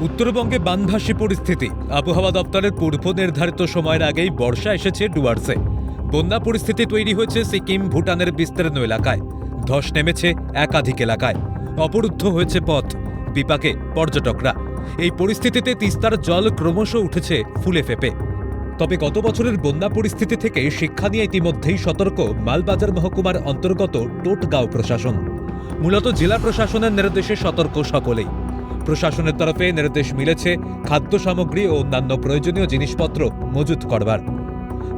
উত্তরবঙ্গে বানভাসী পরিস্থিতি। আবহাওয়া দপ্তরের পূর্ব নির্ধারিত সময়ের আগেই বর্ষা এসেছে ডুয়ার্সে। বন্যা পরিস্থিতি তৈরি হয়েছে সিকিম, ভুটানের বিস্তীর্ণ এলাকায়। ধস নেমেছে একাধিক এলাকায়। অবরুদ্ধ হয়েছে পথ। বিপাকে পর্যটকরা। এই পরিস্থিতিতে তিস্তার জল ক্রমশ উঠেছে ফুলে ফেপে। তবে গত বছরের বন্যা পরিস্থিতি থেকে শিক্ষা নিয়ে ইতিমধ্যেই সতর্ক মালবাজার মহকুমার অন্তর্গত টোটগাঁও প্রশাসন। মূলত জেলা প্রশাসনের নির্দেশে সতর্ক সকলেই। প্রশাসনের তরফে নির্দেশ মিলেছে খাদ্য সামগ্রী ও অন্যান্য প্রয়োজনীয় জিনিসপত্র মজুত করবার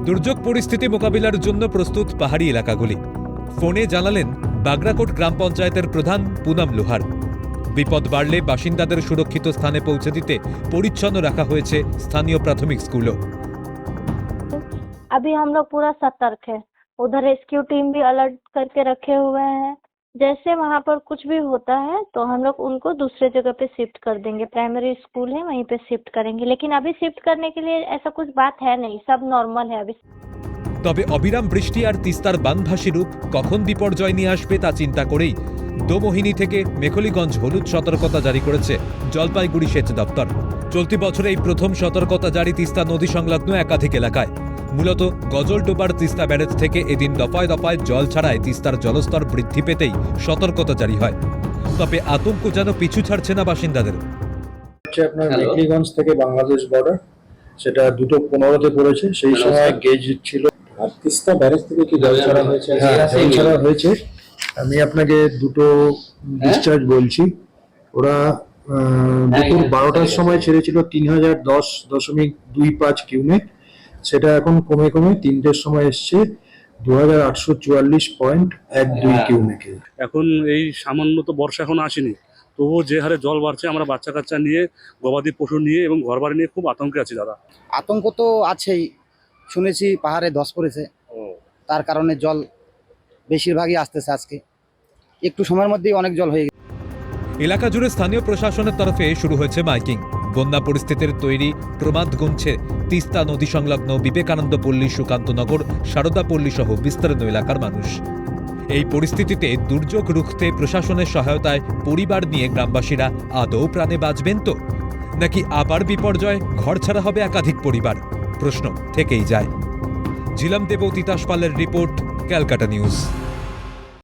দুর্যোগ পরিস্থিতি মোকাবিলার জন্য প্রস্তুত পাহাড়ি এলাকাগুলি ফোনে জানালেন বাগরাকোট গ্রাম পঞ্চায়েতের প্রধান পুনম লোহার বিপদ বাড়লে বাসিন্দাদের সুরক্ষিত স্থানে পৌঁছে দিতে পরিচ্ছন্ন রাখা হয়েছে স্থানীয় প্রাথমিক স্কুলও अभी हम लोग पूरा सतर्क है उधर रेस्क्यू टीम भी अलर्ट करके रखे हुए हैं जैसे वहाँ पर कुछ भी होता है तो हम लोग उनको दूसरे जगह पे शिफ्ट कर देंगे प्राइमरी स्कूल है वहीं पे शिफ्ट करेंगे लेकिन अभी शिफ्ट करने के लिए ऐसा कुछ बात है नहीं सब नॉर्मल है अभी তবে অবিরাম বৃষ্টি আর তিস্তার বানভাসী রূপ কখন বিপর্যয় নিয়ে আসবে তা চিন্তা করেই দোমোহিনী থেকে মেখলিগঞ্জ হলুদ সতর্কতা জারি করেছে জলপাইগুড়ি সেচ দপ্তর চলতি বছরে এই প্রথম সতর্কতা জারি তিস্তা নদী সংলগ্ন একাধিক এলাকায় মূলত গজলডোবার তিস্তা ব্যারেজ থেকে এদিন দফায় দফায় জল ছাড়ায় তিস্তার জলস্তর বৃদ্ধি পেতেই সতর্কতা জারি হয় তবে আতঙ্ক যেন পিছু ছাড়ছে না বাসিন্দাদের হচ্ছে আপনার? মেখলিগঞ্জ থেকে বাংলাদেশ বর্ডার সেটা দুটো পনেরোতে পড়েছে সেই সময়. গেজ ছিল আর তিস্তা ব্যারেজ থেকে কি জল ছাড়া হয়েছে? হ্যাঁ হ্যাঁ, জল সেই ছাড়া হয়েছে আমি আপনাকে দুটো ডিসচার্জ বলছি ওরা আহ, দুপুর হ্যাঁ, বারোটার হ্যাঁ। সময় ছেড়েছিল তিন হাজার দশ দশমিক দুই পাঁচ কিউমেক সেটা এখন কমে কমে তিনটের সময় এসছে দু হাজার আটশো চুয়াল্লিশ পয়েন্ট এক দুই হ্যাঁ। কিউমেকে এখন এই সামান্য তো বর্ষা এখন আসেনি তবুও যে হারে জল বাড়ছে আমরা বাচ্চা কাচ্চা নিয়ে গবাদি পশু নিয়ে এবং ঘর বাড়ি নিয়ে খুব আতঙ্কে আছি দাদা। আতঙ্ক তো আছেই শুনেছি পাহাড়ে ধস পড়েছে। তার কারণে জল বেশিরভাগই আসতেছে আজকে। একটু সময়ের মধ্যেই অনেক জল হয়ে গেছে। এলাকা জুড়ে স্থানীয় প্রশাসনের তরফে শুরু হয়েছে মাইকিং। বন্যা পরিস্থিতির তৈরি প্রমাদ গুনছে তিস্তা নদী সংলগ্ন বিবেকানন্দ পল্লী সুকান্তনগর সারদাপল্লী সহ বিস্তীর্ণ এলাকার মানুষ। এই পরিস্থিতিতে দুর্যোগ রুখতে প্রশাসনের সহায়তায় পরিবার নিয়ে গ্রামবাসীরা আদৌ প্রাণে বাঁচবেন তো? নাকি আবার বিপর্যয়? ঘর ছাড়া হবে একাধিক পরিবার? প্রশ্ন থেকেই যায়। ঝিলাম দেব তিতাস পালের রিপোর্ট, ক্যালকাটা নিউজ।